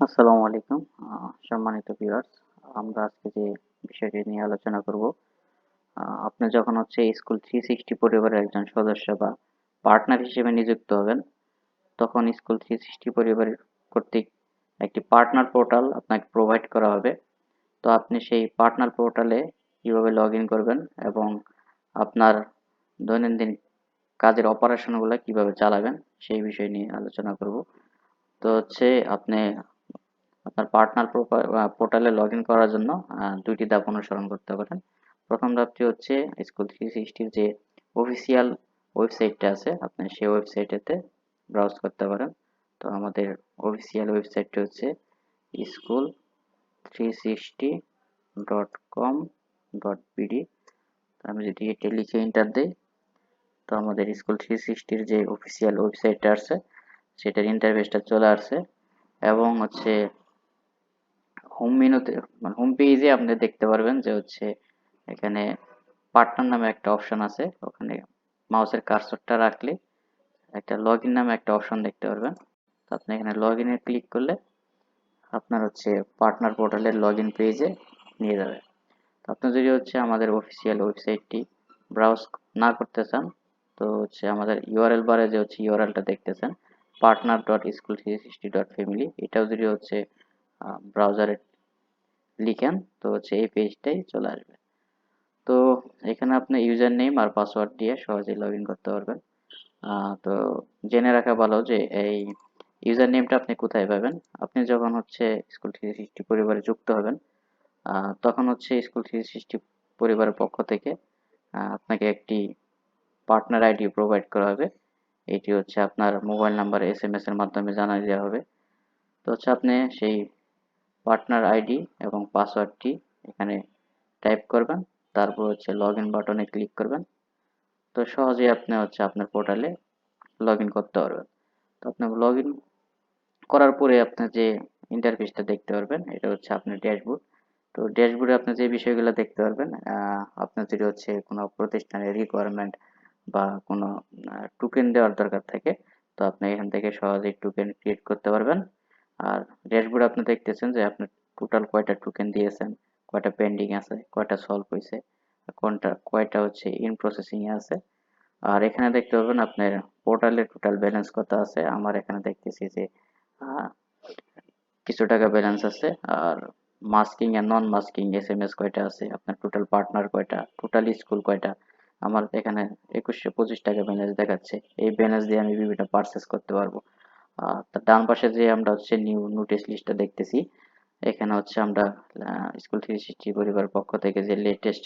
আসসালামু আলাইকুম। সম্মানিত ভিউয়ার্স আমরা আজকে যে বিষয়টি নিয়ে আলোচনা করব আপনি যখন হচ্ছে স্কুল থ্রি সিক্সটি পরিবারের একজন সদস্য বা পার্টনার হিসেবে নিযুক্ত হবেন, তখন স্কুল থ্রি সিক্সটি পরিবারের কর্তৃক একটি পার্টনার পোর্টাল আপনাকে প্রোভাইড করা হবে। তো আপনি সেই পার্টনার পোর্টালে কীভাবে লগ ইন করবেন এবং আপনার দৈনন্দিন কাজের অপারেশনগুলো কীভাবে চালাবেন, সেই বিষয় নিয়ে আলোচনা করব। তো হচ্ছে আপনি আপনার পার্টনার পোর্টালে লগ করার জন্য দুইটি ধাপ অনুসরণ করতে পারেন। প্রথম ধাপটি হচ্ছে স্কুল থ্রি সিক্সটির যে অফিসিয়াল ওয়েবসাইটটা আছে, আপনি সেই ওয়েবসাইটেতে ব্রাউজ করতে পারেন। তো আমাদের অফিসিয়াল ওয়েবসাইটটি হচ্ছে school three sixty dot com dot BD আমি যদি এটা লিখে এন্টার দিই, তো আমাদের স্কুল থ্রি সিক্সটির যে অফিসিয়াল ওয়েবসাইটটা আছে, সেটার ইন্টারফেসটা চলে আসছে। এবং হচ্ছে হোম মেনুতে মানে হোম পেজে আপনি দেখতে পারবেন যে হচ্ছে এখানে পার্টনার নামে একটা অপশন আছে। ওখানে মাউসের কার্সরটা রাখলে একটা লগ ইন নামে একটা অপশন দেখতে পারবেন। তো আপনি এখানে লগ ইনে ক্লিক করলে আপনার হচ্ছে পার্টনার পোর্টালের লগ ইন পেজে নিয়ে যাবে। তো আপনি যদি হচ্ছে আমাদের অফিসিয়াল ওয়েবসাইটটি ব্রাউজ না করতে চান, তো হচ্ছে আমাদের ইউআরএল বারে যে হচ্ছে ইউআরএলটা দেখতেছেন partner dot school three sixty dot family এটাও যদি হচ্ছে ব্রাউজারে লিখেন। তো হচ্ছে এই পেজটাই চলে আসবে। তো এখানে আপনি ইউজার নেম আর পাসওয়ার্ড দিয়ে সহজেই লগ করতে পারবেন। তো জেনে রাখা ভালো যে এই ইউজার নেমটা আপনি কোথায় পাবেন? আপনি যখন হচ্ছে স্কুল থ্রি সিক্সটি পরিবারে যুক্ত হবেন তখন হচ্ছে স্কুল থ্রি সিক্সটি পরিবারের পক্ষ থেকে আপনাকে একটি পার্টনার আইডি প্রোভাইড করা হবে। এটি হচ্ছে আপনার mobile number S M S এর মাধ্যমে জানিয়ে দেওয়া হবে। তো হচ্ছে আপনি সেই পার্টনার আইডি এবং পাসওয়ার্ডটি এখানে টাইপ করবেন। তারপর হচ্ছে লগ ইন বাটনে ক্লিক করবেন। তো সহজেই আপনি হচ্ছে আপনার পোর্টালে লগ ইন করতে পারবেন। তো আপনি লগ ইন করার পরে আপনি যে ইন্টারফেসটা দেখতে পারবেন, এটা হচ্ছে আপনার ড্যাশবোর্ড তো ড্যাশবোর্ডে আপনি যে বিষয়গুলো দেখতে পারবেন আপনার যদি হচ্ছে কোনো প্রতিষ্ঠানের রিকোয়ারমেন্ট বা কোনো টোকেন দেওয়ার দরকার থাকে, তো আপনি এখান থেকে সহজেই টোকেন ক্রিয়েট করতে পারবেন। আর ড্যাশবোর্ডে আপনি দেখতেছেন যে আপনি টোটাল কয়টা টোকেন দিয়েছেন, কয়টা পেন্ডিং আছে, কয়টা সলভ হয়েছে কোনটা, কয়টা হচ্ছে ইন প্রসেসিং আছে। আর এখানে দেখতে পাবেন আপনার পোর্টালে টোটাল ব্যালেন্স কত আছে। আমার এখানে দেখতেছি যে কিছু টাকা ব্যালেন্স আছে, আর মাস্কিং আর non masking S M S কয়টা আছে, আপনার টোটাল পার্টনার কয়টা টোটাল স্কুল কয়টা। আমার এখানে একুশশো পঁচিশ টাকা ব্যালেন্স দেখাচ্ছে। এই ব্যালেন্স দিয়ে আমি বিভিন্ন পারচেস করতে পারব। ডান পাশে যে আমরা হচ্ছে নিউ নোটিশ লিস্টটা দেখতেছি, এখানে হচ্ছে আমরা স্কুল থ্রি সিক্সটি পরিবার পক্ষ থেকে যে লেটেস্ট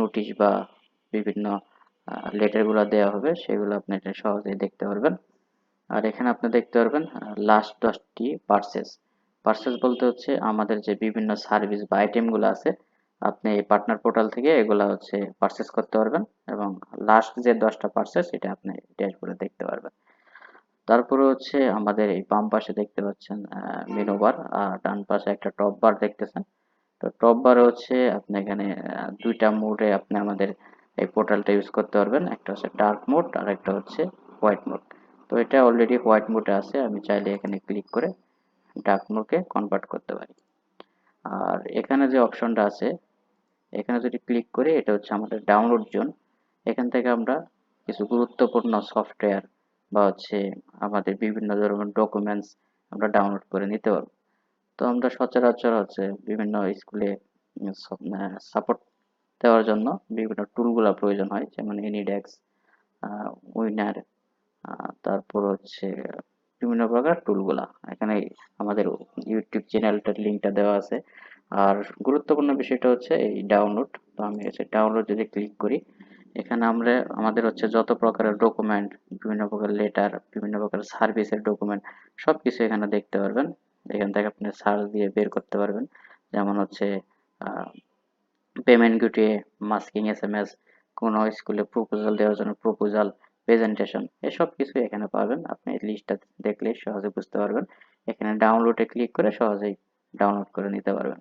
নোটিশ বা বিভিন্ন লেটারগুলো দেওয়া হবে, সেগুলো আপনি এটা সহজেই দেখতে পারবেন। আর এখানে আপনি দেখতে পারবেন লাস্ট দশটি পার্সেস পার্সেস বলতে হচ্ছে আমাদের যে বিভিন্ন সার্ভিস বা আইটেমগুলো আছে, আপনি এই পার্টনার পোর্টাল থেকে এগুলা হচ্ছে পারচেস করতে পারবেন এবং লাস্ট যে দশটা পার্সেস এটা আপনি ড্যাশবোর্ডে দেখতে পারবেন তারপরে হচ্ছে আমাদের এই বাম পাশে দেখতে পাচ্ছেন মেনু আর ডান পাশে একটা টপ বার দেখতেছেন। তো টপ বারে হচ্ছে আপনি এখানে দুইটা মোডে আপনি আমাদের এই পোর্টালটা ইউজ করতে পারবেন। একটা হচ্ছে ডার্ক মোড আর একটা হচ্ছে হোয়াইট মোড তো এটা অলরেডি হোয়াইট মোডে আছে, আমি চাইলে এখানে ক্লিক করে ডার্ক মোডকে কনভার্ট করতে পারি। আর এখানে যে অপশনটা আছে, এখানে যদি ক্লিক করি, এটা হচ্ছে আমাদের ডাউনলোড জোন এখান থেকে আমরা কিছু গুরুত্বপূর্ণ সফটওয়্যার বা হচ্ছে আমাদের বিভিন্ন ধরনের ডকুমেন্টস আমরা ডাউনলোড করে নিতে পারব। তো আমরা সচরাচর হচ্ছে বিভিন্ন স্কুলে সাপোর্ট দেওয়ার জন্য বিভিন্ন টুলগুলো প্রয়োজন হয়। যেমন এনিডেক্স উইনার তারপর হচ্ছে বিভিন্ন প্রকার টুলগুলা এখানে আমাদের ইউটিউব চ্যানেলটার লিঙ্কটা দেওয়া আছে। আর গুরুত্বপূর্ণ বিষয়টা হচ্ছে এই ডাউনলোড তো আমি হচ্ছে ডাউনলোড যদি ক্লিক করি এখানে আমরা, আমাদের হচ্ছে যত প্রকারের ডকুমেন্ট বিভিন্ন প্রকার লেটার বিভিন্ন প্রকার সার্ভিসের ডকুমেন্ট সব কিছু এখানে দেখতে পারবেন। এখান থেকে আপনি সার্চ দিয়ে বের করতে পারবেন। যেমন হচ্ছে পেমেন্ট গুটিয়ে মাস্কিং এস এম এস কোনো স্কুলে প্রপোজাল দেওয়ার জন্য প্রপোজাল প্রেজেন্টেশন এসব কিছু এখানে পাবেন। আপনি লিস্টটা দেখলে সহজে বুঝতে পারবেন। এখানে ডাউনলোডে ক্লিক করে সহজেই ডাউনলোড করে নিতে পারবেন।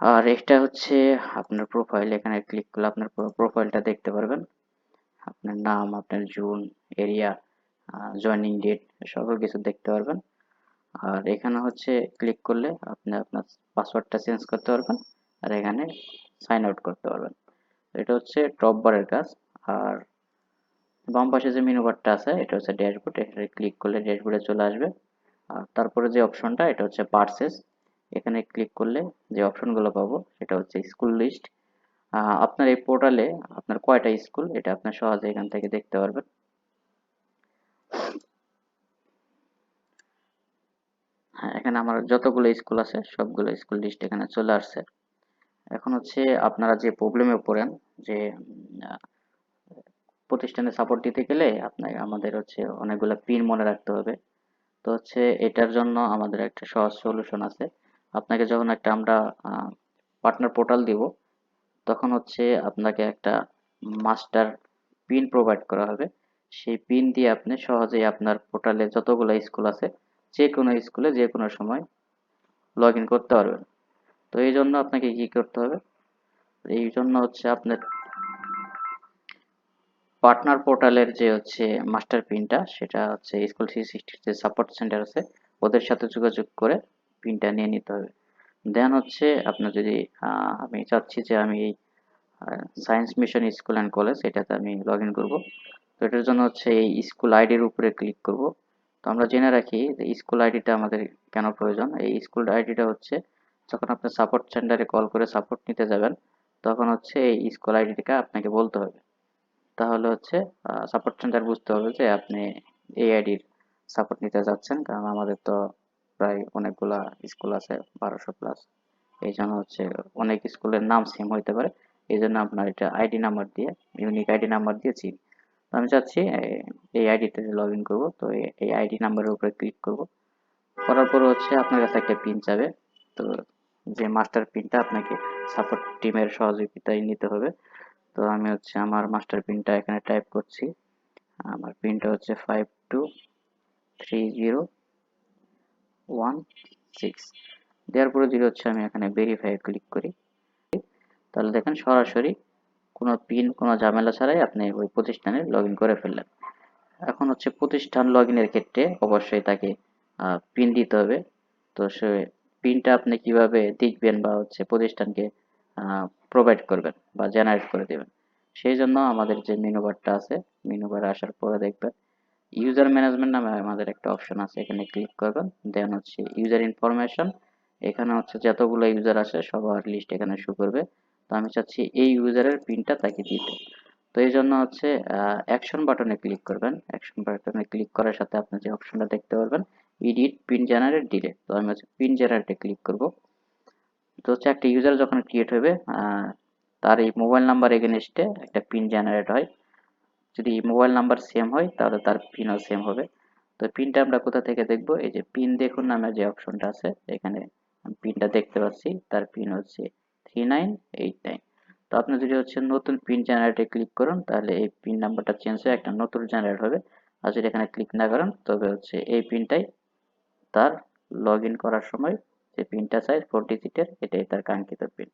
আর এটা হচ্ছে আপনার প্রোফাইল এখানে ক্লিক করলে আপনার প্রোফাইলটা দেখতে পারবেন। আপনার নাম, আপনার জুন এরিয়া জয়েনিং ডেট সকল কিছু দেখতে পারবেন। আর এখানে হচ্ছে ক্লিক করলে আপনি আপনার পাসওয়ার্ডটা চেঞ্জ করতে পারবেন আর এখানে সাইন আউট করতে পারবেন। এটা হচ্ছে টপ বারের কাজ। আর বাম পাশে যে মেনু বারটা আছে, এটা হচ্ছে ড্যাশবোর্ড এখানে ক্লিক করলে ড্যাশবোর্ডে চলে আসবে। আর তারপরে যে অপশনটা এটা হচ্ছে পার্সেস এখানে ক্লিক করলে যে অপশনগুলো পাবো, সেটা হচ্ছে স্কুল লিস্ট আপনার এই পোর্টালে আপনার কয়টা স্কুল এটা আপনার সহজে এখান থেকে দেখতে পারবেন। হ্যাঁ এখানে আমার যতগুলো স্কুল আছে, সবগুলো স্কুল লিস্ট এখানে চলে আসছে। এখন হচ্ছে আপনারা যে প্রবলেমে পড়েন, যে প্রতিষ্ঠানে সাপোর্ট দিতে গেলে আপনাকে আমাদের হচ্ছে অনেকগুলো পিন মনে রাখতে হবে। তো হচ্ছে এটার জন্য আমাদের একটা সহজ সলিউশন আছে। আপনাকে যখন একটা আমরা পার্টনার পোর্টাল দিব, তখন হচ্ছে আপনাকে একটা মাস্টার পিন প্রোভাইড করা হবে। সেই পিন দিয়ে আপনি সহজেই আপনার পোর্টালে যতগুলো স্কুল আছে, যে কোনো স্কুলে যে কোনো সময় লগ করতে পারবেন। তো এই জন্য আপনাকে কি করতে হবে? এই জন্য হচ্ছে আপনার পার্টনার পোর্টালের যে হচ্ছে মাস্টার পিনটা সেটা হচ্ছে স্কুল থ্রি যে সাপোর্ট সেন্টার আছে। ওদের সাথে যোগাযোগ করে পিনটা নিয়ে নিতে হবে। দেন হচ্ছে আপনার যদি আমি চাচ্ছি যে আমি এই science mission school and college এটাতে আমি লগ ইন করব। তো এটার জন্য হচ্ছে এই স্কুল আইডির উপরে ক্লিক করব। তো আমরা জেনে রাখি যে স্কুল আইডিটা আমাদের কেন প্রয়োজন? এই স্কুল আইডিটা হচ্ছে যখন আপনি সাপোর্ট সেন্টারে কল করে সাপোর্ট নিতে যাবেন, তখন হচ্ছে এই স্কুল আইডিটা আপনাকে বলতে হবে। তাহলে হচ্ছে সাপোর্ট সেন্টার বুঝতে হবে যে আপনি এই আইডির সাপোর্ট নিতে যাচ্ছেন। কারণ আমাদের তো প্রায় অনেকগুলা স্কুল আছে, বারোশো প্লাস এই জন্য হচ্ছে অনেক স্কুলের নাম সেম হইতে পারে। এই জন্য আপনার এটা আইডি নাম্বার দিয়ে ইউনিক আইডি নাম্বার দিয়ে চিনি। তো আমি চাচ্ছি এই আইডিতে লগ ইন করব। তো এই আইডি নাম্বারের উপরে ক্লিক করব। করার পর হচ্ছে আপনার কাছে একটা পিন চাবে। তো যে মাস্টার পিনটা আপনাকে সাপোর্ট টিমের সহযোগিতায় নিতে হবে। তো আমি হচ্ছে আমার মাস্টার পিনটা এখানে টাইপ করছি। আমার পিনটা হচ্ছে five two three zero one six দেওয়ার পরে যদি হচ্ছে আমি এখানে ভেরিফাই ক্লিক করি। তাহলে দেখেন সরাসরি কোনো পিন কোনো ঝামেলা ছাড়াই আপনি ওই প্রতিষ্ঠানে লগ করে ফেললেন। এখন হচ্ছে প্রতিষ্ঠান লগ ক্ষেত্রে অবশ্যই তাকে পিন দিতে হবে। তো সে পিনটা আপনি কীভাবে দেখবেন বা হচ্ছে প্রতিষ্ঠানকে প্রোভাইড করবেন বা জেনারেট করে দেবেন। সেই জন্য আমাদের যে মেনু আছে মেনু আসার পরে দেখবেন ইউজার ম্যানেজমেন্ট নামে আমাদের একটা অপশন আছে, এখানে ক্লিক করবেন দেন হচ্ছে ইউজার ইনফরমেশন এখানে হচ্ছে যতগুলো ইউজার আছে সবার লিস্ট এখানে শো করবে। তো আমি চাচ্ছি এই ইউজারের পিনটা তাকে দিতে। তো এই জন্য হচ্ছে অ্যাকশন বাটনে ক্লিক করবেন। অ্যাকশন বাটনে ক্লিক করার সাথে আপনি যে অপশনটা দেখতে পারবেন এডিট পিন জেনারেট ডিলে তো আমি হচ্ছে পিন জেনারেটে ক্লিক করব। তো হচ্ছে একটা ইউজার যখন ক্রিয়েট হবে তার এই মোবাইল নাম্বার এগেনস্টে একটা পিন জেনারেট হয়। যদি মোবাইল নাম্বার সেম হয়, তাহলে তার পিনও সেম হবে। তো পিনটা আমরা কোথা থেকে দেখব? এই যে পিন দেখুন নামে যে অপশনটা আছে, এখানে পিনটা দেখতে পাচ্ছি, তার পিন হচ্ছে থ্রি নাইন এইট নাইন তো আপনি যদি হচ্ছে নতুন পিন জেনারেটে ক্লিক করুন, তাহলে এই পিন নাম্বারটা চেঞ্জ হয়ে একটা নতুন জেনারেট হবে। আর যদি এখানে ক্লিক না করেন, তবে হচ্ছে এই পিনটাই তার লগ করার সময় যে পিনটা চাই ফোর ডিজিটের এটাই তার কাঙ্ক্ষিত পিন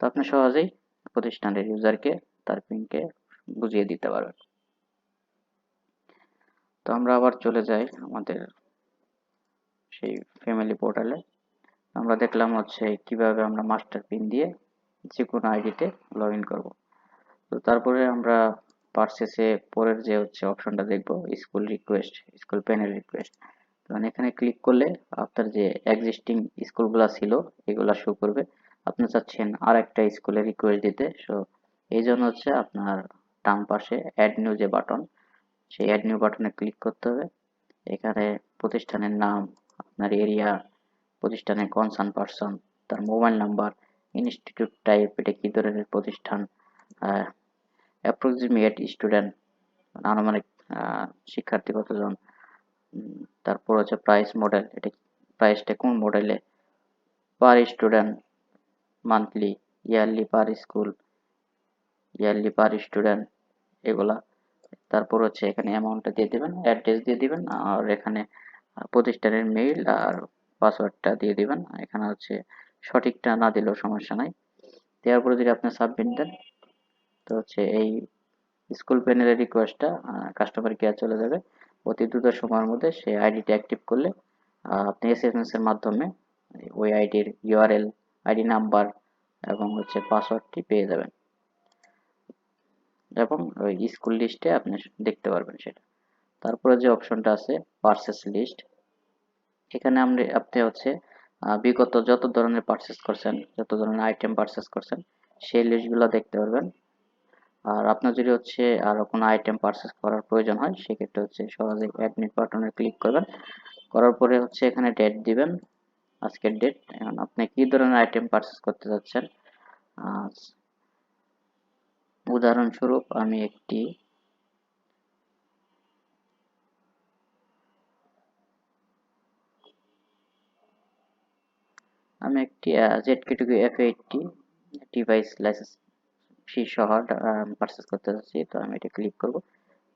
তো আপনি সহজেই প্রতিষ্ঠানের ইউজারকে তার পিনকে বুঝিয়ে দিতে পারবেন। তো আমরা আবার চলে যাই আমাদের সেই ফ্যামিলি পোর্টালে আমরা দেখলাম হচ্ছে কীভাবে আমরা মাস্টার পিন দিয়ে যে কোনো আইডিতে লগ ইন করব। তো তারপরে আমরা পারচেসে পরের যে হচ্ছে অপশনটা দেখব school request school panel request মানে এখানে ক্লিক করলে আপনার যে এক্সিস্টিং স্কুলগুলো ছিল, এগুলা শো করবে। আপনি চাচ্ছেন আর একটা স্কুলে রিকোয়েস্ট দিতে। সো এই জন্য হচ্ছে আপনার ডান পাশে অ্যাড নিউ যে বাটন সেই অ্যাড নিউ বাটনে ক্লিক করতে হবে। এখানে প্রতিষ্ঠানের নাম, আপনার এরিয়া প্রতিষ্ঠানের কনসার্ন পারসন তার মোবাইল নাম্বার ইনস্টিটিউট টাইপ এটা কী ধরনের প্রতিষ্ঠান অ্যাপ্রক্সিমেট স্টুডেন্ট আনুমানিক শিক্ষার্থী কতজন তারপর হচ্ছে প্রাইস মডেল এটা প্রাইসটা কোন মডেলে per student monthly yearly per school yearly per student এগুলা। তারপর হচ্ছে এখানে অ্যামাউন্টটা দিয়ে দিবেন অ্যাড্রেস দিয়ে দিবেন, আর এখানে প্রতিষ্ঠানের মেইল আর পাসওয়ার্ডটা দিয়ে দিবেন। এখানে হচ্ছে সঠিকটা না দিলেও সমস্যা নাই। দেওয়ার পরে যদি আপনি সাবমিট দেন, তো হচ্ছে এই স্কুল প্যানেলের রিকোয়েস্টটা কাস্টমার কেয়ার চলে যাবে। অতি দ্রুত সময়ের মধ্যে সেই আইডিটা অ্যাক্টিভ করলে আপনি এসএমএস এর মাধ্যমে ওই আইডির ইউআরএল আইডি নাম্বার এবং হচ্ছে পাসওয়ার্ডটি পেয়ে যাবেন। এবং ওই স্কুল লিস্টে আপনি দেখতে পারবেন সেটা। তারপরে যে অপশনটা আছে পারচেস লিস্ট এখানে আমরা, আপনি হচ্ছে বিগত যত ধরনের পারচেস করছেন, যত ধরনের আইটেম পারচেস করছেন, সেই লিস্টগুলো দেখতে পারবেন। আর আপনার যদি হচ্ছে আরও কোনো আইটেম পারচেস করার প্রয়োজন হয়, সেক্ষেত্রে হচ্ছে সহজে অ্যাডমিট বাটনে ক্লিক করবেন। করার পরে হচ্ছে এখানে ডেট দিবেন, আজকের ডেট এখন আপনি কি ধরনের আইটেম পারচেস করতে যাচ্ছেন? উদাহরণস্বরূপ, আমি একটি আমি একটি ZKTeco F eighty device license fee সহ পারচেস করতে যাচ্ছি। তো আমি এটা ক্লিক করব।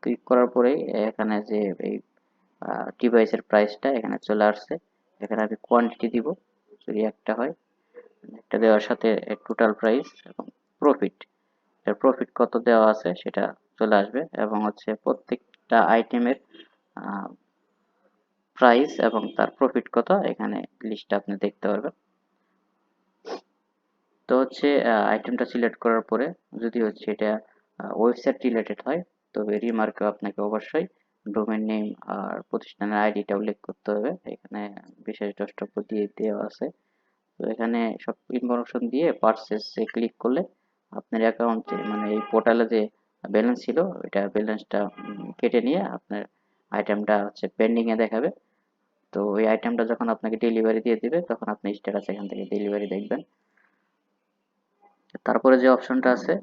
ক্লিক করার পরে এখানে যে এই ডিভাইসের প্রাইসটা এখানে চলে আসছে। এখানে আমি কোয়ান্টিটি দিব। যদি একটা হয়, একটা দেওয়ার সাথে টোটাল প্রাইস এবং প্রফিট এর প্রফিট কত দেওয়া আছে সেটা চলে আসবে এবং হচ্ছে প্রত্যেকটা আইটেমের প্রাইস এবং তার প্রফিট কত এখানে লিস্টটা আপনি দেখতে পারবেন। তো হচ্ছে আইটেমটা সিলেক্ট করার পরে যদি হচ্ছে এটা ওয়েবসাইট রিলেটেড হয় তবে রিমার্কে আপনাকে অবশ্যই ডোমেন নেম আর প্রতিষ্ঠানের আইডিটা উল্লেখ করতে হবে। এখানে বিশেষ দ্রষ্টব্য দিয়ে দেওয়া আছে। তো এখানে সব ইনফরমেশন দিয়ে পারচেসে ক্লিক করলে আপনার অ্যাকাউন্টে মানে এই পোর্টালে যে ব্যালেন্স ছিল, ওইটা ব্যালেন্সটা কেটে নিয়ে আপনার আইটেমটা হচ্ছে পেন্ডিং এ দেখাবে। তো ওই আইটেমটা যখন আপনাকে ডেলিভারি দিয়ে দিবে, তখন আপনি স্ট্যাটাস এখান থেকে ডেলিভারি দেখবেন। তারপরে যে অপশনটা আছে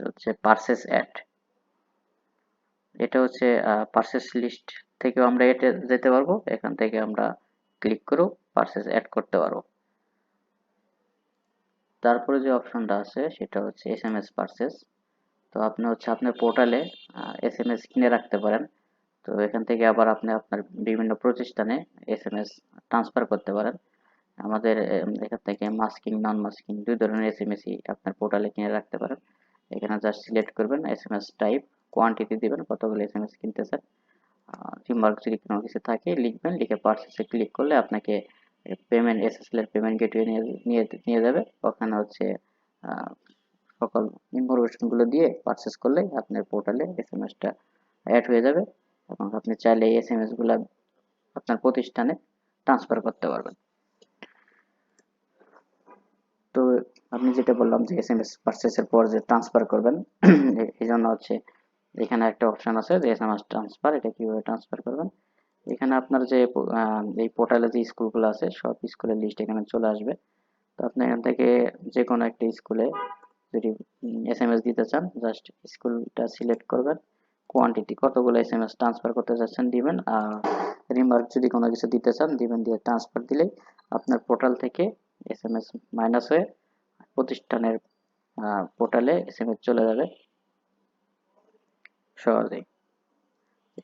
হচ্ছে পারচেস অ্যাড এটা হচ্ছে পারচেস লিস্ট থেকেও আমরা এটা যেতে পারব। এখান থেকে আমরা ক্লিক করেও পারচেস অ্যাড করতে পারব। তারপরে যে অপশনটা আছে, সেটা হচ্ছে এস এম এস পারচেস তো আপনি হচ্ছে আপনার পোর্টালে এস এম এস কিনে রাখতে পারেন। তো এখান থেকে আবার আপনি আপনার বিভিন্ন প্রতিষ্ঠানে এস এম এস ট্রান্সফার করতে পারেন। আমাদের এখান থেকে মাস্কিং নন মাস্কিং দুই ধরনের এস এম এসই আপনার পোর্টালে কিনে রাখতে পারেন। এখানে জাস্ট সিলেক্ট করবেন S M S type quantity দিবেন কতগুলো এস এম এস কিনতে চান রিমার্ক যদি কোনো কিছু থাকে, লিখবেন, লিখে পার্সেসে ক্লিক করলে আপনাকে পেমেন্ট এসএসএল এর পেমেন্ট গেটওয়ে নিয়ে নিয়ে যাবে। ওখানে হচ্ছে সকল ইনফরমেশনগুলো দিয়ে পারচেস করলে আপনার পোর্টালে এসএমএসটা অ্যাড হয়ে যাবে এবং আপনি চাইলে এই এসএমএসগুলা আপনার প্রতিষ্ঠানে ট্রান্সফার করতে পারবেন। তো আপনি যেটা বললাম যে এসএমএস পারচেসের পর যে ট্রান্সফার করবেন, এই জন্য হচ্ছে এখানে একটা অপশন আছে যে এসএমএস ট্রান্সফার এটা কীভাবে ট্রান্সফার করবেন? এখানে আপনার যে এই পোর্টালে যে স্কুলগুলো আছে, সব স্কুলের লিস্ট এখানে চলে আসবে। তো আপনি এখান থেকে যে কোনো একটা স্কুলে যদি এস এম এস দিতে চান জাস্ট স্কুলটা সিলেক্ট করবেন। কোয়ান্টিটি কতগুলো এস এম এস ট্রান্সফার করতে চাচ্ছেন দিবেন, আর রিমার্ক যদি কোনো কিছু দিতে চান, দিবেন দিয়ে ট্রান্সফার দিলেই আপনার পোর্টাল থেকে এস এম এস মাইনাস হয়ে প্রতিষ্ঠানের পোর্টালে এস এম এস চলে যাবে। সহজেই।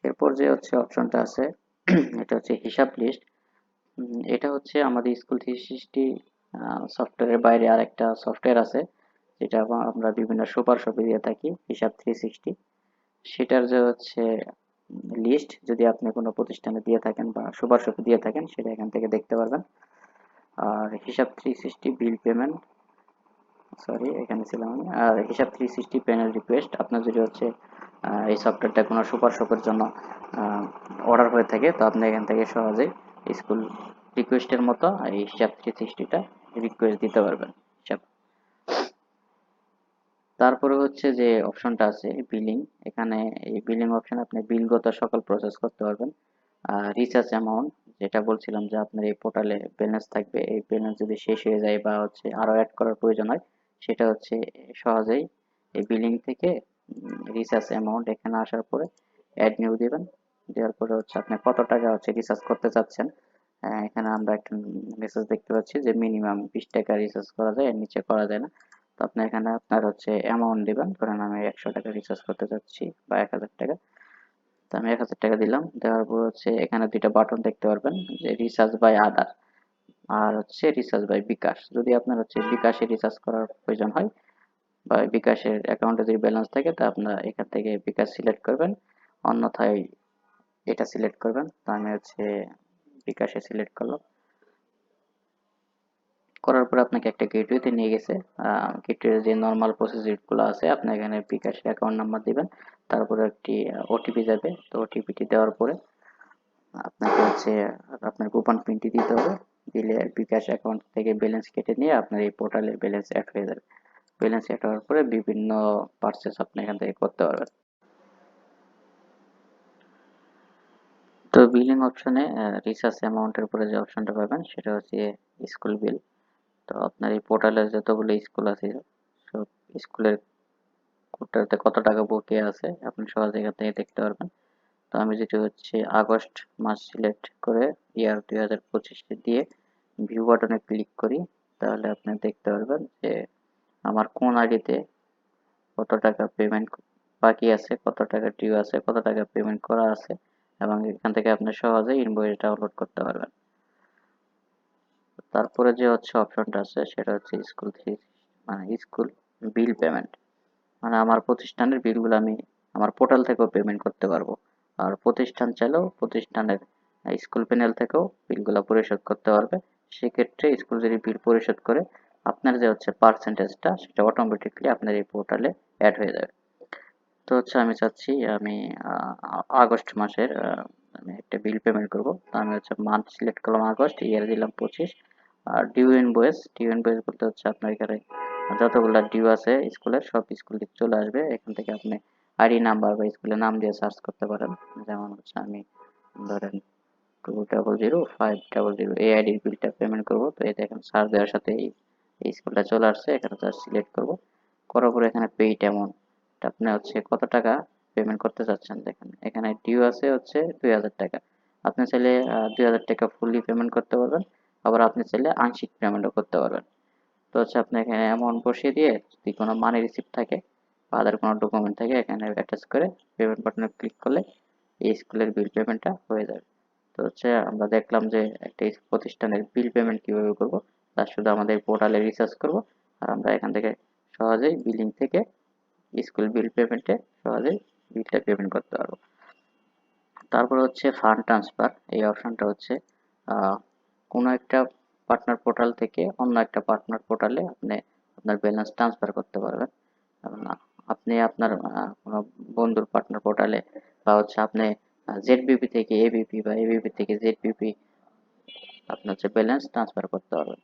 এরপর যে হচ্ছে অপশনটা আছে এটা হচ্ছে হিসাব লিস্ট এটা হচ্ছে আমাদের স্কুল থ্রি সিক্সটি সফটওয়্যারের বাইরে আরেকটা সফটওয়্যার আছে, যেটা আমরা বিভিন্ন সুপার শপে দিয়ে থাকি, হিসাব থ্রি সিক্সটি সেটার যে হচ্ছে লিস্ট যদি আপনি কোনো প্রতিষ্ঠানে দিয়ে থাকেন বা সুপার শপে দিয়ে থাকেন, সেটা এখান থেকে দেখতে পারবেন। আর হিসাব three sixty bill payment sorry এখানে ছিলাম আমি। আর হিসাব থ্রি সিক্সটি প্যানেল রিকোয়েস্ট আপনার যদি হচ্ছে এই সফটওয়্যারটা কোনো সুপার শপের জন্য অর্ডার হয়ে থাকে, তো আপনি এখান থেকে সহজেই স্কুল রিকোয়েস্টের মতো এই হিসাব থ্রি সিক্সটিটা রিকোয়েস্ট দিতে পারবেন তারপরে হচ্ছে যে অপশনটা আছে বিলিং এখানে এই বিলিং অপশন আপনি বিলগত সকল প্রসেস করতে পারবেন। রিচার্জ অ্যামাউন্ট যেটা বলছিলাম যে আপনার এই পোর্টালে ব্যালেন্স থাকবে, এই ব্যালেন্স যদি শেষ হয়ে যায় বা হচ্ছে আরও অ্যাড করার প্রয়োজন হয়, সেটা হচ্ছে সহজেই এই বিলিং থেকে রিচার্জ অ্যামাউন্ট এখানে আসার পরে অ্যাড নিউ দিবেন। দেওয়ার পরে হচ্ছে আপনি কত টাকা হচ্ছে রিচার্জ করতে চাচ্ছেন। এখানে আমরা একটা মেসেজ দেখতে পাচ্ছি যে মিনিমাম বিশ টাকা রিচার্জ করা যায়, এর নিচে করা যায় না। তো আপনি এখানে আপনার হচ্ছে অ্যামাউন্ট দিবেন। ধরেন আমি একশো টাকা রিচার্জ করতে চাচ্ছি বা এক হাজার টাকা। তো আমি এক হাজার টাকা দিলাম। দেওয়ার পর হচ্ছে এখানে দুইটা বাটন দেখতে পারবেন, যে রিচার্জ বাই আদার আর হচ্ছে রিচার্জ বাই বিকাশ। যদি আপনার হচ্ছে বিকাশে রিচার্জ করার প্রয়োজন হয় বা বিকাশের অ্যাকাউন্টে যদি ব্যালেন্স থাকে, তা আপনার এখান থেকে বিকাশ সিলেক্ট করবেন। অন্যথায় এটা সিলেক্ট করবেন। তো আমি হচ্ছে বিকাশে সিলেক্ট করলাম। করার পর আপনাকে একটা গেটওয়েতে নিয়ে গেছে। গেটওয়ে যে নর্মাল প্রসিডিউরগুলো আছে, আপনি এখানে বিকাশের অ্যাকাউন্ট নাম্বার দিবেন। তারপরে একটি ওটিপি যাবে। তো ওটিপিটি দেওয়ার পরে আপনাকে হচ্ছে, আপনার কুপন পিনটি দিতে হবে। দিলে বিকাশ অ্যাকাউন্ট থেকে ব্যালেন্স কেটে নিয়ে আপনার এই পোর্টালে ব্যালেন্স অ্যাড হয়ে যাবে। ব্যালেন্স অ্যাড হওয়ার পরে বিভিন্ন পারচেস আপনি এখান থেকে করতে পারবেন। তো বিলিং অপশনে রিচার্জ অ্যামাউন্টের উপরে যে অপশনটা পাবেন, সেটা হচ্ছে স্কুল বিল তো আপনার এই পোর্টালে যতগুলো স্কুল আছে সব স্কুলের কোটাতে কত টাকা বকে আছে, আপনি সহজে এখান থেকে দেখতে পারবেন। তো আমি যেটি হচ্ছে আগস্ট মাস সিলেক্ট করে ইয়ার দুই হাজার পঁচিশে দিয়ে ভিউ বাটনে ক্লিক করি, তাহলে আপনি দেখতে পারবেন যে আমার কোন আইডিতে কত টাকা পেমেন্ট বাকি আছে, কত টাকা ডিউ আছে, কত টাকা পেমেন্ট করা আছে, এবং এখান থেকে আপনি সহজে ইনভয়েস ডাউনলোড করতে পারবেন। তারপরে যে হচ্ছে অপশনটা আছে, সেটা হচ্ছে স্কুল মানে স্কুল বিল পেমেন্ট মানে আমার প্রতিষ্ঠানের বিলগুলো আমি আমার পোর্টাল থেকেও পেমেন্ট করতে পারব। আর প্রতিষ্ঠান চাইলেও প্রতিষ্ঠানের স্কুল প্যানেল থেকেও বিলগুলো পরিশোধ করতে পারবে। সেক্ষেত্রে স্কুল যদি বিল পরিশোধ করে আপনার যে হচ্ছে পার্সেন্টেজটা সেটা অটোমেটিকলি আপনার এই পোর্টালে অ্যাড হয়ে যাবে। তো হচ্ছে আমি চাচ্ছি, আমি আগস্ট মাসের আমি একটা বিল পেমেন্ট করব। তো আমি হচ্ছে মান্থ সিলেক্ট করলাম আগস্ট ইয়ার দিলাম পঁচিশ। আর ডিউ ইনভয়েস ডিউ ইনভয়েস বলতে হচ্ছে আপনার এখানে যতগুলো ডিউ আছে স্কুলের, সব স্কুল চলে আসবে। এখান থেকে আপনি আইডি নাম্বার বা স্কুলের নাম দিয়ে সার্চ করতে পারেন। যেমন হচ্ছে আমি ধরেন two double zero five double zero এই আইডির বিলটা পেমেন্ট করব। তো এই দেখেন সার্চ দেওয়ার সাথে এই স্কুলটা চলে আসছে, এখানে জাস্ট সিলেক্ট করব। করার পরে এখানে পেইড অ্যামাউন্ট আপনি হচ্ছে কত টাকা পেমেন্ট করতে চাচ্ছেন? দেখেন, এখানে ডিউ আছে হচ্ছে দুই হাজার টাকা। আপনি চাইলে দুই হাজার টাকা ফুললি পেমেন্ট করতে পারবেন। আবার আপনি চাইলে আংশিক পেমেন্টও করতে পারবেন। তো হচ্ছে আপনি এখানে অ্যামাউন্ট বসিয়ে দিয়ে যদি কোনো মানি রিসিপ্ট থাকে বা আদার কোনো ডকুমেন্ট থাকে, এখানে অ্যাটাচ করে পেমেন্ট বাটনে ক্লিক করলে এই স্কুলের বিল পেমেন্টটা হয়ে যাবে। তো হচ্ছে আমরা দেখলাম যে একটা প্রতিষ্ঠানের বিল পেমেন্ট কীভাবে করব? তার শুধু আমাদের পোর্টালে রিসার্চ করব আর আমরা এখান থেকে সহজেই বিলিং থেকে স্কুল বিল পেমেন্টে সহজেই বিলটা পেমেন্ট করতে পারব। তারপর হচ্ছে ফান্ড ট্রান্সফার এই অপশনটা হচ্ছে কোনো একটা পার্টনার পোর্টাল থেকে অন্য একটা পার্টনার পোর্টালে আপনি আপনার ব্যালেন্স ট্রান্সফার করতে পারবেন। আপনি আপনার কোনো বন্ধুর পার্টনার পোর্টালে বা হচ্ছে আপনি জেডবিপি থেকে এবিপি বা এবিপি থেকে জেডবিপি আপনার হচ্ছে ব্যালেন্স ট্রান্সফার করতে পারবেন।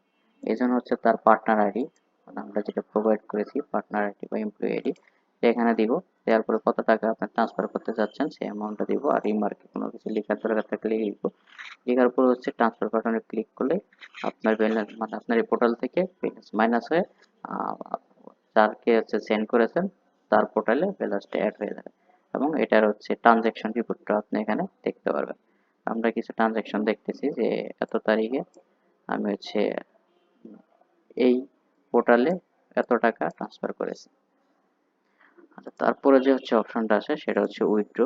এই জন্য হচ্ছে তার পার্টনার আইডি আমরা যেটা প্রোভাইড করেছি পার্টনার আইডি বা এমপ্লয়ি আইডি এখানে দিব। দেওয়ার পরে কত টাকা আপনি ট্রান্সফার করতে চাচ্ছেন, সেই অ্যামাউন্টটা দিব। আর রিমার্কে কোনো কিছু লেখার দরকার থাকলে লিখব। লেখার পরে হচ্ছে ট্রান্সফার বাটনে ক্লিক করলে আপনার ব্যালেন্স মানে আপনার এই পোর্টাল থেকে ব্যালেন্স মাইনাস হয়ে যারকে হচ্ছে সেন্ড করেছেন, তার পোর্টালে ব্যালেন্সটা অ্যাড হয়ে যাবে। এবং এটার হচ্ছে ট্রানজ্যাকশন রিপোর্টটা আপনি এখানে দেখতে পারবেন। আমরা কিছু ট্রানজ্যাকশন দেখতেছি যে এত তারিখে আমি হচ্ছে এই পোর্টালে এত টাকা ট্রান্সফার করেছি। আচ্ছা তারপরে যে হচ্ছে অপশনটা আছে, সেটা হচ্ছে উইথড্র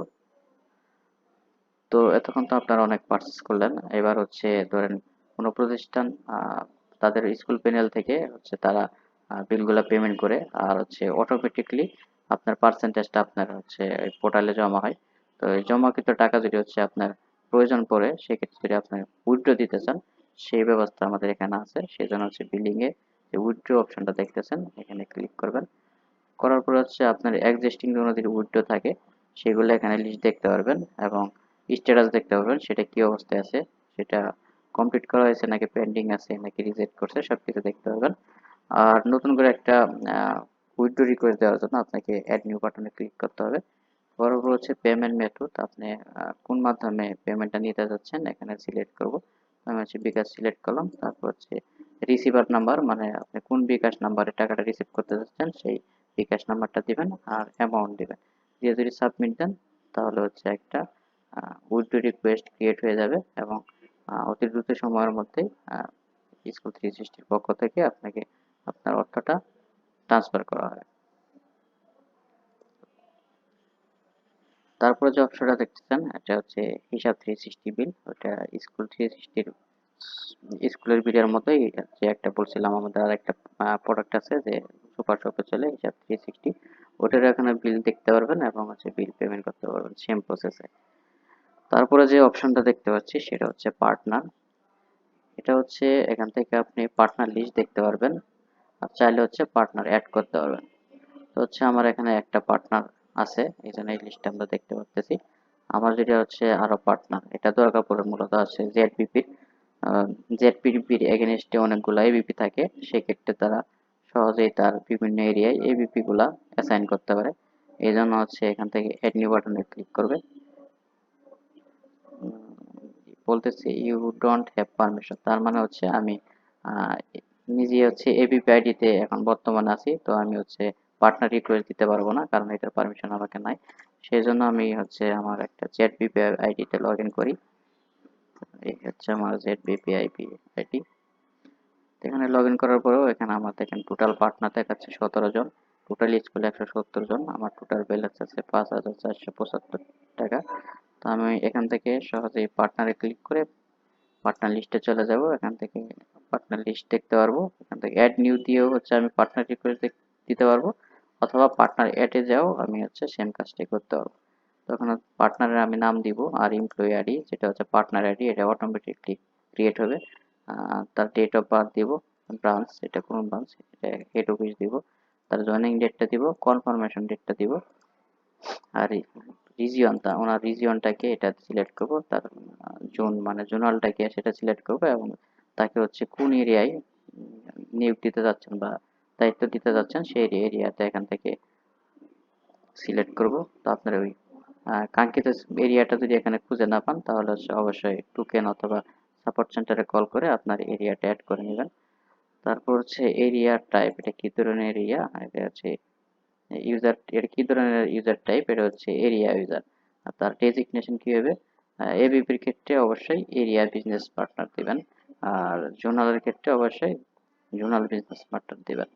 তো এতক্ষণ তো আপনারা অনেক পারচেস করলেন। এবার হচ্ছে ধরেন কোনো প্রতিষ্ঠান তাদের স্কুল প্যানেল থেকে হচ্ছে তারা বিলগুলো পেমেন্ট করে আর হচ্ছে অটোমেটিকলি আপনার পার্সেন্টেজটা আপনার হচ্ছে পোর্টালে জমা হয়। তো জমাকৃত টাকা যদি হচ্ছে আপনার প্রয়োজন পড়ে, সেক্ষেত্রে যদি আপনি উইথড্র দিতে চান সেই ব্যবস্থা আমাদের এখানে আছে। সেই জন্য হচ্ছে বিলিংয়ে যে উইথড্র অপশনটা দেখতেছেন, এখানে ক্লিক করবেন। করার পর হচ্ছে আপনার এক্সিস্টিং কোনো যদি উইথড্র থাকে, সেগুলো এখানে লিস্ট দেখতে পারবেন এবং স্ট্যাটাস দেখতে পারবেন, সেটা কি অবস্থায় আছে, সেটা কমপ্লিট করা হয়েছে নাকি পেন্ডিং আছে, নাকি রিজেক্ট করছে সব কিছু দেখতে পারবেন। আর নতুন করে একটা উইথড্র রিকোয়েস্ট দেওয়ার জন্য আপনাকে অ্যাড নিউ বাটনে ক্লিক করতে হবে। বরাবর হচ্ছে পেমেন্ট মেথড আপনি কোন মাধ্যমে পেমেন্টটা নিতে যাচ্ছেন, এখানে সিলেক্ট করব। আমি হচ্ছে বিকাশ সিলেক্ট করলাম তারপর হচ্ছে রিসিভার নাম্বার মানে আপনি কোন বিকাশ নাম্বারে টাকাটা রিসিভ করতে যাচ্ছেন সেই বিকাশ নাম্বারটা দিবেন আর অ্যামাউন্ট দিবেন। দিয়ে যদি সাবমিট দেন, তাহলে হচ্ছে একটা উইথড্র রিকোয়েস্ট ক্রিয়েট হয়ে যাবে এবং অতি দ্রুত সময়ের মধ্যে স্কুল থ্রি সিক্সটির পক্ষ থেকে আপনাকে আপনার অর্থটা ট্রান্সফার করা হবে। তারপরে যে অপশনটা দেখতেছেন, এটা হচ্ছে হিসাব থ্রি সিক্সটি বিল ওটা স্কুল থ্রি সিক্সটির স্কুলের বিলের মতোই যে একটা বলছিলাম, আমাদের আর একটা প্রোডাক্ট আছে যে সুপার শপে চলে, হিসাব থ্রি সিক্সটি ওটার এখানে বিল দেখতে পারবেন এবং হচ্ছে বিল পেমেন্ট করতে পারবেন সেম প্রসেসে তারপরে যে অপশনটা দেখতে পাচ্ছি, সেটা হচ্ছে পার্টনার এটা হচ্ছে এখান থেকে আপনি পার্টনার লিস্ট দেখতে পারবেন, আর চাইলে হচ্ছে পার্টনার অ্যাড করতে পারবেন। তো হচ্ছে আমার এখানে একটা পার্টনার আছে জন্য এই লিস্টটা আমরা দেখতে পাচ্ছি আমার যেটা হচ্ছে আরও পার্টনার এটা পড়ে মূলত আছে জেডপিপির জেডপিপির এগেনস্টে অনেকগুলো এবিপি থাকে, সেক্ষেত্রে তারা সহজেই তার বিভিন্ন এরিয়ায় এবিপি গুলা অ্যাসাইন করতে পারে। এই জন্য হচ্ছে এখান থেকে অ্যাড নিউ বাটনে ক্লিক করবে। বলতেছে ইউ ডোন্ট হ্যাভ পারমিশন তার মানে হচ্ছে আমি নিজে হচ্ছে এবিপি আইডিতে এখন বর্তমানে আছি, তো আমি হচ্ছে পার্টনার রিকোয়েস্ট দিতে পারব না, কারণ এটার পারমিশন আমাকে নাই। সেই জন্য আমি হচ্ছে আমার একটা জেড বিপি আইডিতে লগ ইন করি। এই হচ্ছে আমার জেড বিপি আইপি আইডি এখানে লগ ইন করার পরেও এখানে আমার দেখেন টোটাল পার্টনার দেখাচ্ছে সতেরো জন। টোটাল স্কুল একশো সত্তর জন। আমার টোটাল ব্যালেন্স আছে পাঁচ হাজার চারশো পঁচাত্তর টাকা। তো আমি এখান থেকে সহজেই পার্টনারে ক্লিক করে পার্টনার লিস্টে চলে যাব। এখান থেকে পার্টনার লিস্ট দেখতে পারব। এখান থেকে অ্যাড নিউ দিয়েও হচ্ছে আমি পার্টনার রিকোয়েস্ট দিতে পারব। অথবা পার্টনার অ্যাডে যাও, আমি হচ্ছে সেম কাজটাই করতে পারব। তখন পার্টনারের আমি নাম দিব, আর এমপ্লয়ি আইডি যেটা হচ্ছে পার্টনার আইডি এটা অটোমেটিকলি ক্রিয়েট হবে তার ডেট অফ বার্থ দিব ব্রাঞ্চ এটা কোন ব্রাঞ্চ এটা হেড অফিস দিব, তার জয়েনিং ডেটটা দিব কনফার্মেশন ডেটটা দিব, আর রিজিয়নটা ওনার রিজিয়নটাকে এটা সিলেক্ট করব, তার জোন মানে জোনালটাকে সেটা সিলেক্ট করব, এবং তাকে হচ্ছে কোন এরিয়ায় নিয়োগ দিতে যাচ্ছেন বা দায়িত্ব দিতে যাচ্ছেন সেই এরিয়াতে এখান থেকে সিলেক্ট করব। তো আপনার ওই কাঙ্ক্ষিত এরিয়াটা যদি এখানে খুঁজে না পান, তাহলে হচ্ছে অবশ্যই টুকেন অথবা সাপোর্ট সেন্টারে কল করে আপনার এরিয়াটা অ্যাড করে নেবেন। তারপর হচ্ছে এরিয়া টাইপ এটা কি ধরনের এরিয়া এটা হচ্ছে ইউজার এটা কি ধরনের ইউজার টাইপ এটা হচ্ছে এরিয়া ইউজার আর তার ডেজিগনেশন কি হবে? এবিপির ক্ষেত্রে অবশ্যই এরিয়া বিজনেস পার্টনার দিবেন। আর জোনালের ক্ষেত্রে অবশ্যই জোনাল বিজনেস পার্টনার দিবেন।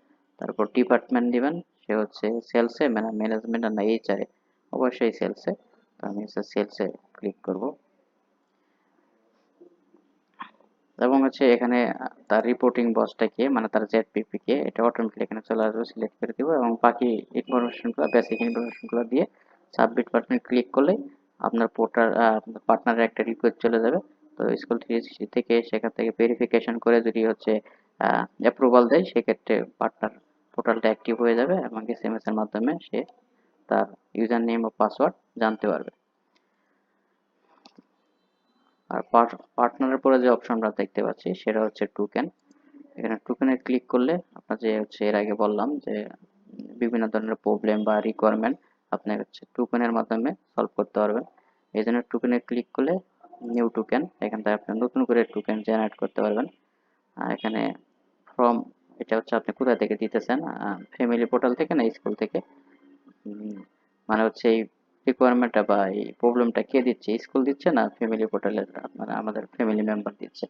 তারপর ডিপার্টমেন্ট দিবেন, সে হচ্ছে সেলসে মানে ম্যানেজমেন্ট আর না এইচআরে অবশ্যই সেলসে তো আমি হচ্ছে সেলসে ক্লিক করব। এবং হচ্ছে এখানে তার রিপোর্টিং বসটা কে মানে তার জেডপিপি কে, এটা অটোমেটিক এখানে চলে আসবে সিলেক্ট করে দিব। এবং বাকি ইনফরমেশনগুলো বেসিক ইনফরমেশনগুলো দিয়ে সাবমিট বাটনে ক্লিক করলে আপনার পোর্টার পার্টনারের একটা রিকোয়েস্ট চলে যাবে। তো স্কুল থ্রি থেকে সেখান থেকে ভেরিফিকেশন করে যদি হচ্ছে অ্যাপ্রুভাল দেয়, সেক্ষেত্রে পার্টনার পোর্টালটা অ্যাক্টিভ হয়ে যাবে এবং এস এম এর মাধ্যমে সে তার ইউজার নেম ও পাসওয়ার্ড জানতে পারবে। আর পার্টনারের পরে যে অপশনটা দেখতে পাচ্ছি, সেটা হচ্ছে টুকেন এখানে টুকেনে ক্লিক করলে আপনার যে হচ্ছে, এর আগে বললাম যে বিভিন্ন ধরনের প্রবলেম বা রিকোয়ারমেন্ট আপনি হচ্ছে টুকেনের মাধ্যমে সলভ করতে পারবেন এই জন্য টুকেনে ক্লিক করলে নিউ টুকেন এখান থেকে আপনি নতুন করে টুকেন জেনারেট করতে পারবেন। এখানে ফ্রম এটা হচ্ছে আপনি কোথা থেকে দিতেছেন? ফ্যামিলি পোর্টাল থেকে না স্কুল থেকে? মানে হচ্ছে এই রিকোয়ারমেন্টটা বা এই প্রবলেমটা কে দিচ্ছে? স্কুল দিচ্ছে না ফ্যামিলি পোর্টালের মানে আমাদের ফ্যামিলি মেম্বার দিচ্ছে?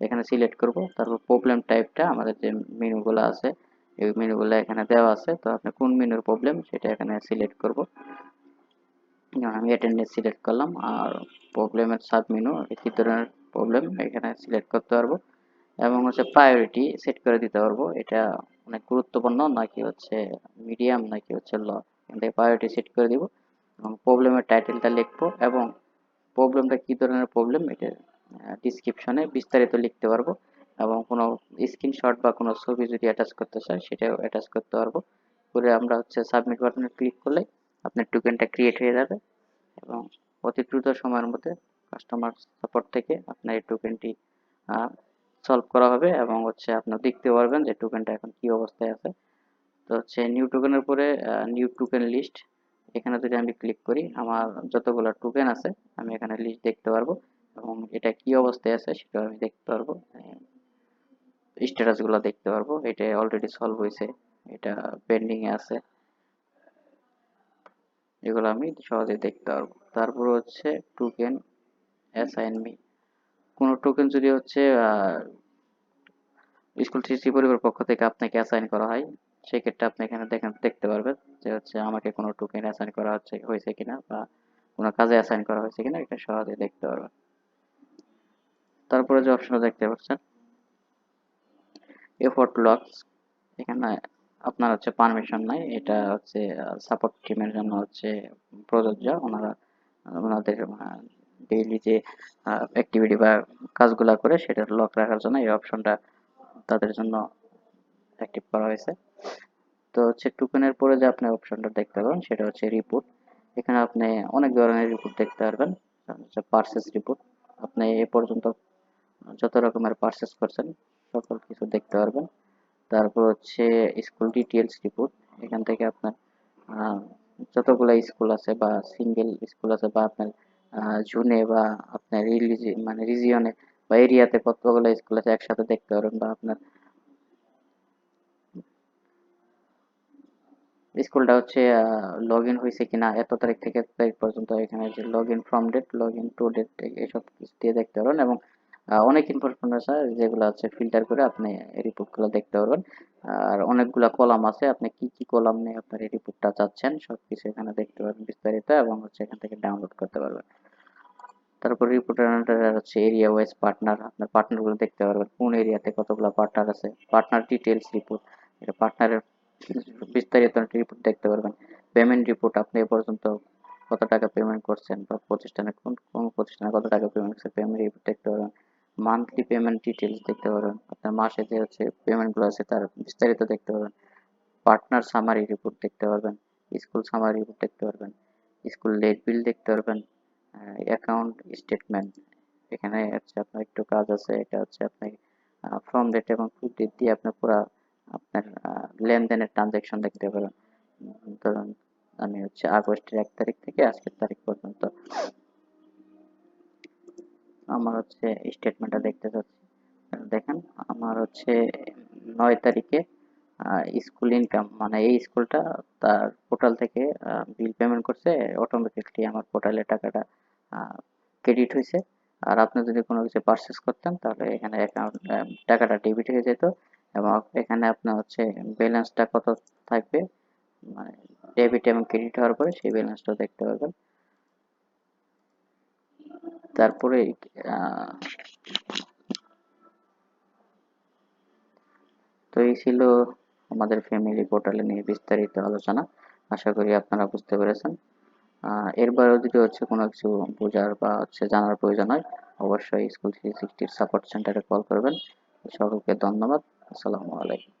এখানে সিলেক্ট করব, তারপর প্রবলেম টাইপটা আমাদের যে মেনুগুলো আছে, এই মেনুগুলো এখানে দেওয়া আছে। তো আপনি কোন মেনুর প্রবলেম সেটা এখানে সিলেক্ট করব। আমি অ্যাটেন্ডেন্স সিলেক্ট করলাম, আর প্রবলেমের সাব মেনু কি ধরনের প্রবলেম এখানে সিলেক্ট করতে পারব। এবং হচ্ছে প্রায়োরিটি সেট করে দিতে পারব। এটা অনেক গুরুত্বপূর্ণ, নাকি হচ্ছে মিডিয়াম নাকি হচ্ছে ল এখান প্রায়োরিটি সেট করে দিব এবং প্রবলেমের টাইটেলটা লিখব এবং প্রবলেমটা কী ধরনের প্রবলেম এটা ডিসক্রিপশনে বিস্তারিত লিখতে পারব এবং কোনো স্ক্রিনশট বা কোনো ছবি যদি অ্যাটাচ করতে চাই, সেটাও অ্যাটাচ করতে পারব। করে আমরা হচ্ছে সাবমিট বাটনে ক্লিক করলে আপনার টোকেনটা ক্রিয়েট হয়ে যাবে এবং অতি দ্রুত সময়ের মধ্যে কাস্টমার সাপোর্ট থেকে আপনার এই টোকেনটি সলভ করা হবে এবং হচ্ছে আপনার দেখতে পারবেন যে টোকেনটা এখন কি অবস্থায় আছে। তো হচ্ছে নিউ টোকেনের পরে নিউ টোকেন লিস্ট এখানে যদি আমি ক্লিক করি, আমার যতগুলো টোকেন আছে, আমি এখানে লিস্ট দেখতে পারব এবং এটা কি অবস্থায় আছে সেটা আমি দেখতে পারব। স্ট্যাটাসগুলো দেখতে পারব। এটা অলরেডি সলভ হয়েছে, এটা পেন্ডিং এ আছে। এগুলো আমি সহজে দেখতে পারব। তারপর হচ্ছে টোকেন অ্যাসাইন মি কোনো টোকেন যদি হচ্ছে স্কুল থ্রি পরিবার পক্ষ থেকে আপনাকে অ্যাসাইন করা হয়। সেক্ষেত্রে আপনি এখানে দেখেন, দেখতে পারবেন যে হচ্ছে আমাকে কোনো টোকেন অ্যাসাইন করা হচ্ছে, হয়েছে কিনা বা কোনো কাজে অ্যাসাইন করা হয়েছে কিনা, এটা সহজে দেখতে পারবেন। তারপরে যে অপশনটা দেখতে পাচ্ছেন এফোর্ট লক্স এখানে আপনার হচ্ছে পারমিশন নাই, এটা হচ্ছে সাপোর্ট টিমের জন্য হচ্ছে প্রযোজ্য। ওনারা, ওনাদের ডেইলি যে অ্যাক্টিভিটি বা কাজগুলা করে সেটা লক রাখার জন্য এই অপশনটা তাদের জন্য অ্যাক্টিভ করা হয়েছে। তো হচ্ছে টোকেনের পরে যে আপনি অপশনটা দেখতে পাবেন, সেটা হচ্ছে রিপোর্ট এখানে আপনি অনেক ধরনের রিপোর্ট দেখতে পারবেন হচ্ছে পার্সেস রিপোর্ট আপনি এ পর্যন্ত যত রকমের পার্সেস করছেন, সকল কিছু দেখতে পারবেন। তারপর হচ্ছে স্কুল ডিটেলস রিপোর্ট এখান থেকে আপনার যতগুলো স্কুল আছে বা সিঙ্গেল স্কুল আছে বা আপনার জুনে বা আপনার রিলিজি মানে রিজিয়নে বা এরিয়াতে কতগুলো স্কুল আছে একসাথে দেখতে পারবেন বা আপনার স্কুলটা হচ্ছে লগ ইন হয়েছে কিনা, এত তারিখ থেকে এত তারিখ পর্যন্ত এখানে যে log in from date log in to date এসব দিয়ে দেখতে পারবেন এবং অনেক ইনফরমেশন আছে যেগুলো আছে ফিল্টার করে আপনি রিপোর্টগুলো দেখতে পারবেন। আর অনেকগুলা কলাম আছে, আপনি কি কি কলাম নিয়ে আপনার এই রিপোর্টটা চাচ্ছেন সব কিছু এখানে দেখতে পারবেন বিস্তারিত এবং হচ্ছে এখান থেকে ডাউনলোড করতে পারবেন। তারপর রিপোর্টার হচ্ছে এরিয়া ওয়াইজ পার্টনার আপনার পার্টনারগুলো দেখতে পারবেন, কোন এরিয়াতে কতগুলো পার্টনার আছে পার্টনার ডিটেলস রিপোর্ট এটা পার্টনারের বিস্তারিত রিপোর্ট দেখতে পারবেন। পেমেন্ট রিপোর্ট আপনি এ পর্যন্ত কত টাকা পেমেন্ট করছেন বা প্রতিষ্ঠানে কোন কোন প্রতিষ্ঠানে কত টাকা পেমেন্ট করছে পেমেন্ট রিপোর্ট দেখতে পারবেন। মান্থলি পেমেন্ট ডিটেলস দেখতে পারবেন, আপনার মাসে যে হচ্ছে পেমেন্টগুলো আছে তার বিস্তারিত দেখতে পারবেন। পার্টনার সামারি রিপোর্ট দেখতে পারবেন স্কুল সামারি রিপোর্ট দেখতে পারবেন স্কুল লেট বিল দেখতে পারবেন অ্যাকাউন্ট স্টেটমেন্ট এখানে হচ্ছে আপনার একটু কাজ আছে, এটা হচ্ছে আপনি ফ্রম ডেট এবং টু ডেট দিয়ে আপনি পুরো আপনার লেনদেনের ট্রানজ্যাকশন দেখতে পারেন। ধরুন, আমি হচ্ছে আগস্টের এক তারিখ থেকে আজকের তারিখ পর্যন্ত আমার হচ্ছে স্টেটমেন্টটা দেখতে চাচ্ছি। দেখেন, আমার হচ্ছে নয় তারিখে স্কুল ইনকাম মানে এই স্কুলটা তার পোর্টাল থেকে বিল পেমেন্ট করছে অটোমেটিকলি আমার পোর্টালে টাকাটা ক্রেডিট হয়েছে আর আপনি যদি কোনো কিছু পারচেস করতেন, তাহলে এখানে অ্যাকাউন্ট টাকাটা ডেবিট হয়ে যেত এবং এখানে আপনার হচ্ছে ব্যালেন্সটা কত থাকবে মানে ডেবিট এবং ক্রেডিট হওয়ার পরে সেই ব্যালেন্সটা দেখতে পারবেন। তারপরে তো এই ছিল আমাদের ফ্যামিলি পোর্টালে নিয়ে বিস্তারিত আলোচনা। আশা করি আপনারা বুঝতে পেরেছেন। এর বাইরেও যদি হচ্ছে কোনো কিছু বোঝার বা হচ্ছে জানার প্রয়োজন হয়, অবশ্যই স্কুল থ্রি সিক্সটির সাপোর্ট সেন্টারে কল করবেন। সকলকে ধন্যবাদ। আসসালামু আলাইকুম।